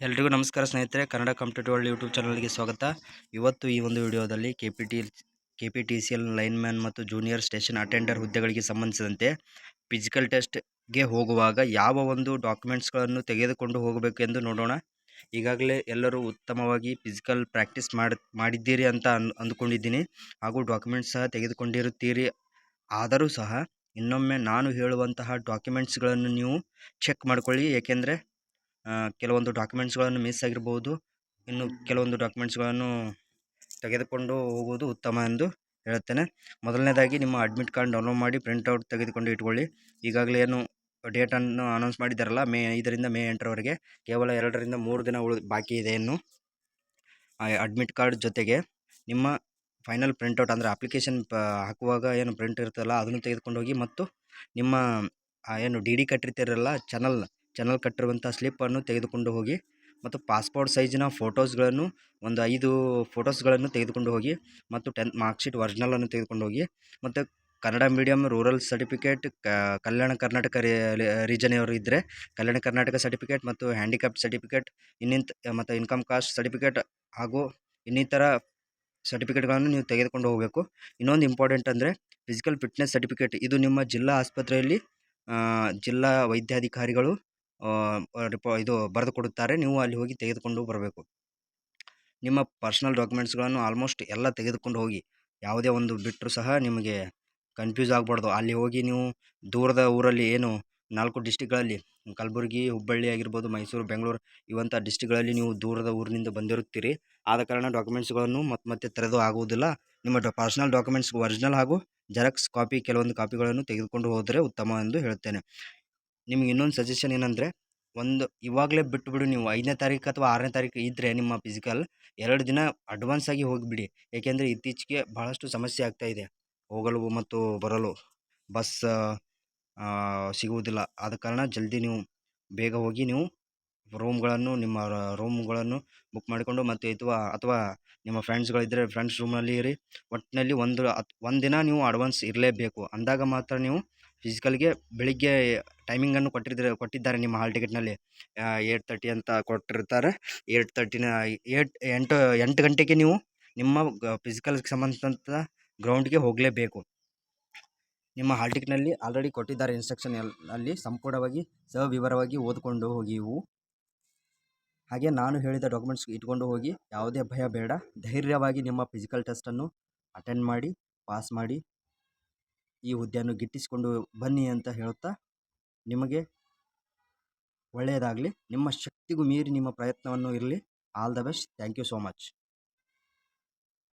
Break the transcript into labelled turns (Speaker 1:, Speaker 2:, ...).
Speaker 1: ಎಲ್ರಿಗೂ ನಮಸ್ಕಾರ ಸ್ನೇಹಿತರೆ, ಕನ್ನಡ ಕಾಂಪಿಟೇಟಿವ್ ವರ್ಲ್ಡ್ ಯೂಟ್ಯೂಬ್ ಚಾನಲ್ಗೆ ಸ್ವಾಗತ. ಇವತ್ತು ಈ ಒಂದು ವಿಡಿಯೋದಲ್ಲಿ K P T K P T C L lineman ಮತ್ತು ಜೂನಿಯರ್ ಸ್ಟೇಷನ್ ಅಟೆಂಡರ್ ಹುದ್ದೆಗಳಿಗೆ ಸಂಬಂಧಿಸಿದಂತೆ ಫಿಸಿಕಲ್ ಟೆಸ್ಟ್ಗೆ ಹೋಗುವಾಗ ಯಾವ ಒಂದು ಡಾಕ್ಯುಮೆಂಟ್ಸ್ಗಳನ್ನು ತೆಗೆದುಕೊಂಡು ಹೋಗಬೇಕು ಎಂದು ನೋಡೋಣ. ಈಗಾಗಲೇ ಎಲ್ಲರೂ ಉತ್ತಮವಾಗಿ ಫಿಸಿಕಲ್ ಪ್ರಾಕ್ಟೀಸ್ ಮಾಡಿ, ಮಾಡಿದ್ದೀರಿ ಅಂತ ಅಂದ್ಕೊಂಡಿದ್ದೀನಿ. ಹಾಗೂ ಡಾಕ್ಯುಮೆಂಟ್ಸ್ ಸಹ ತೆಗೆದುಕೊಂಡಿರುತ್ತೀರಿ. ಆದರೂ ಸಹ ಇನ್ನೊಮ್ಮೆ ನಾನು ಹೇಳುವಂತಹ ಡಾಕ್ಯುಮೆಂಟ್ಸ್ಗಳನ್ನು ನೀವು ಚೆಕ್ ಮಾಡಿಕೊಳ್ಳಿ. ಏಕೆಂದರೆ ಕೆಲವೊಂದು ಡಾಕ್ಯುಮೆಂಟ್ಸ್ಗಳನ್ನು ಮಿಸ್ ಆಗಿರ್ಬೋದು. ಇನ್ನು ಕೆಲವೊಂದು ಡಾಕ್ಯುಮೆಂಟ್ಸ್ಗಳನ್ನು ತೆಗೆದುಕೊಂಡು ಹೋಗುವುದು ಉತ್ತಮ ಎಂದು ಹೇಳುತ್ತೇನೆ. ಮೊದಲನೇದಾಗಿ ನಿಮ್ಮ ಅಡ್ಮಿಟ್ ಕಾರ್ಡ್ ಡೌನ್ಲೋಡ್ ಮಾಡಿ ಪ್ರಿಂಟೌಟ್ ತೆಗೆದುಕೊಂಡು ಇಟ್ಕೊಳ್ಳಿ. ಈಗಾಗಲೇ ಏನು ಡೇಟನ್ನು ಅನೌನ್ಸ್ ಮಾಡಿದ್ದಾರಲ್ಲ ಮೇ ಐದರಿಂದ ಮೇ ಎಂಟರವರೆಗೆ ಕೇವಲ ಎರಡರಿಂದ ಮೂರು ದಿನ ಉಳಿ ಬಾಕಿ ಇದೆ ಇನ್ನು. ಅಡ್ಮಿಟ್ ಕಾರ್ಡ್ ಜೊತೆಗೆ ನಿಮ್ಮ ಫೈನಲ್ ಪ್ರಿಂಟೌಟ್ ಅಂದರೆ ಅಪ್ಲಿಕೇಶನ್ ಪ ಹಾಕುವಾಗ ಏನು ಪ್ರಿಂಟ್ ಇರ್ತಲ್ಲ ಅದನ್ನು ತೆಗೆದುಕೊಂಡು ಹೋಗಿ ಮತ್ತು ನಿಮ್ಮ ಏನು ಡಿ ಡಿ ಕಟ್ಟಿರ್ತೀರಲ್ಲ ಚಾನಲ್ ಚಾನಲ್ ಕಟ್ಟಿರುವಂಥ ಸ್ಲಿಪ್ಪನ್ನು ತೆಗೆದುಕೊಂಡು ಹೋಗಿ ಮತ್ತು ಪಾಸ್ಪೋರ್ಟ್ ಸೈಜಿನ ಫೋಟೋಸ್ಗಳನ್ನು ಒಂದು ಐದು ಫೋಟೋಸ್ಗಳನ್ನು ತೆಗೆದುಕೊಂಡು ಹೋಗಿ ಮತ್ತು ಟೆಂತ್ ಮಾರ್ಕ್ಶೀಟ್ ಒರಿಜಿನಲನ್ನು ತೆಗೆದುಕೊಂಡು ಹೋಗಿ ಮತ್ತು Kannada medium rural certificate Kalyana Karnataka ರೀಜನೆಯವರು ಇದ್ದರೆ ಕಲ್ಯಾಣ ಕರ್ನಾಟಕ ಸರ್ಟಿಫಿಕೇಟ್ ಮತ್ತು ಹ್ಯಾಂಡಿಕ್ಯಾಪ್ ಸರ್ಟಿಫಿಕೇಟ್ ಇನ್ನಿಂತ, ಮತ್ತು ಇನ್ಕಮ್ ಕಾಸ್ಟ್ ಸರ್ಟಿಫಿಕೇಟ್ ಹಾಗೂ ಇನ್ನಿತರ ಸರ್ಟಿಫಿಕೇಟ್ಗಳನ್ನು ನೀವು ತೆಗೆದುಕೊಂಡು ಹೋಗಬೇಕು. ಇನ್ನೊಂದು ಇಂಪಾರ್ಟೆಂಟ್ ಅಂದರೆ ಫಿಸಿಕಲ್ ಫಿಟ್ನೆಸ್ ಸರ್ಟಿಫಿಕೇಟ್ ಇದು ನಿಮ್ಮ ಜಿಲ್ಲಾ ಆಸ್ಪತ್ರೆಯಲ್ಲಿ ಜಿಲ್ಲಾ ವೈದ್ಯಾಧಿಕಾರಿಗಳು ರಿಪೋ, ಇದು ಬರೆದು ಕೊಡುತ್ತಾರೆ. ನೀವು ಅಲ್ಲಿ ಹೋಗಿ ತೆಗೆದುಕೊಂಡು ಬರಬೇಕು. ನಿಮ್ಮ ಪರ್ಸ್ನಲ್ ಡಾಕ್ಯುಮೆಂಟ್ಸ್ಗಳನ್ನು ಆಲ್ಮೋಸ್ಟ್ ಎಲ್ಲ ತೆಗೆದುಕೊಂಡು ಹೋಗಿ, ಯಾವುದೇ ಒಂದು ಬಿಟ್ಟರು ಸಹ ನಿಮಗೆ ಕನ್ಫ್ಯೂಸ್ ಆಗಬಾರ್ದು. ಅಲ್ಲಿ ಹೋಗಿ ನೀವು ದೂರದ ಊರಲ್ಲಿ ಏನು ನಾಲ್ಕು ಡಿಸ್ಟಿಕ್ಗಳಲ್ಲಿ, ಕಲಬುರಗಿ, ಹುಬ್ಬಳ್ಳಿ ಆಗಿರ್ಬೋದು, ಮೈಸೂರು, ಬೆಂಗಳೂರು, ಇವಂಥ ಡಿಸ್ಟಿಕ್ಗಳಲ್ಲಿ ನೀವು ದೂರದ ಊರಿನಿಂದ ಬಂದಿರುತ್ತೀರಿ. ಆದ ಕಾರಣ ಡಾಕ್ಯುಮೆಂಟ್ಸ್ಗಳನ್ನು ಮತ್ತೆ ಮತ್ತೆ ತೆರೆದು ಆಗುವುದಿಲ್ಲ. ನಿಮ್ಮ ಡಾ, ಪರ್ಸ್ನಲ್ ಡಾಕ್ಯುಮೆಂಟ್ಸ್ ಒರಿಜಿನಲ್ ಹಾಗೂ ಜೆರಾಕ್ಸ್ ಕಾಪಿ, ಕೆಲವೊಂದು ಕಾಪಿಗಳನ್ನು ತೆಗೆದುಕೊಂಡು ಹೋದರೆ ಉತ್ತಮ ಎಂದು ಹೇಳುತ್ತೇನೆ. ನಿಮಗೆ ಇನ್ನೊಂದು ಸಜೆಷನ್ ಏನಂದರೆ, ಒಂದು ಇವಾಗಲೇ ಬಿಟ್ಟುಬಿಡು ನೀವು ಐದನೇ ತಾರೀಕು ಅಥವಾ ಆರನೇ ತಾರೀಕು ಇದ್ದರೆ ನಿಮ್ಮ ಫಿಸಿಕಲ್ ಎರಡು ದಿನ ಅಡ್ವಾನ್ಸ್ ಆಗಿ ಹೋಗಿಬಿಡಿ. ಏಕೆಂದರೆ ಇತ್ತೀಚೆಗೆ ಭಾಳಷ್ಟು ಸಮಸ್ಯೆ ಆಗ್ತಾ ಇದೆ. ಹೋಗಲು ಮತ್ತು ಬರಲು. ಬಸ್ ಸಿಗುವುದಿಲ್ಲ. ಆದ ಕಾರಣ ಜಲ್ದಿ ನೀವು ಬೇಗ ಹೋಗಿ ನೀವು ರೂಮ್ಗಳನ್ನು ನಿಮ್ಮ ರೂಮ್ಗಳನ್ನು ಬುಕ್ ಮಾಡಿಕೊಂಡು ಮತ್ತು ಅಥವಾ ಅಥವಾ ನಿಮ್ಮ ಫ್ರೆಂಡ್ಸ್ಗಳಿದ್ದರೆ ಫ್ರೆಂಡ್ಸ್ ರೂಮ್ನಲ್ಲಿ ಇರಿ. ಒಟ್ಟಿನಲ್ಲಿ ಒಂದು ಹತ್ ಒಂದಿನ ನೀವು ಅಡ್ವಾನ್ಸ್ ಇರಲೇಬೇಕು. ಅಂದಾಗ ಮಾತ್ರ ನೀವು ಫಿಸಿಕಲ್ಗೆ ಬೆಳಿಗ್ಗೆ ಟೈಮಿಂಗನ್ನು ಕೊಟ್ಟಿದ್ರೆ, ಕೊಟ್ಟಿದ್ದಾರೆ ನಿಮ್ಮ ಹಾಲ್ ಟಿಕೆಟ್ನಲ್ಲಿ ಏಟ್ ತರ್ಟಿ ಅಂತ ಕೊಟ್ಟಿರ್ತಾರೆ. ಏಟ್ ತರ್ಟಿನ ಏಟ್ ಎಂಟು ಎಂಟು ಗಂಟೆಗೆ ನೀವು ನಿಮ್ಮ ಫಿಸಿಕಲ್ಗೆ ಸಂಬಂಧಿಸಿದಂಥ ಗ್ರೌಂಡ್ಗೆ ಹೋಗಲೇಬೇಕು. ನಿಮ್ಮ ಹಾಲ್ ಟಿಕೆಟ್ನಲ್ಲಿ ಆಲ್ರೆಡಿ ಕೊಟ್ಟಿದ್ದಾರೆ ಇನ್ಸ್ಟ್ರಕ್ಷನ್ ಅಲ್ಲಿ ಸಂಪೂರ್ಣವಾಗಿ ಸವಿವರವಾಗಿ ಓದಿಕೊಂಡು ಹೋಗಿ ಇವು. ಹಾಗೆ ನಾನು ಹೇಳಿದ ಡಾಕ್ಯುಮೆಂಟ್ಸ್ ಇಟ್ಕೊಂಡು ಹೋಗಿ ಯಾವುದೇ ಭಯ ಬೇಡ. ಧೈರ್ಯವಾಗಿ ನಿಮ್ಮ ಫಿಸಿಕಲ್ ಟೆಸ್ಟನ್ನು ಅಟೆಂಡ್ ಮಾಡಿ ಪಾಸ್ ಮಾಡಿ, ಈ ಹುದ್ದೆಯನ್ನು ಗಿಟ್ಟಿಸಿಕೊಂಡು ಬನ್ನಿ ಅಂತ ಹೇಳುತ್ತಾ ನಿಮಗೆ ಒಳ್ಳೆಯದಾಗಲಿ. ನಿಮ್ಮ ಶಕ್ತಿಗೂ ಮೀರಿ ನಿಮ್ಮ ಪ್ರಯತ್ನವನ್ನು ಇರಲಿ. All the best thank you so much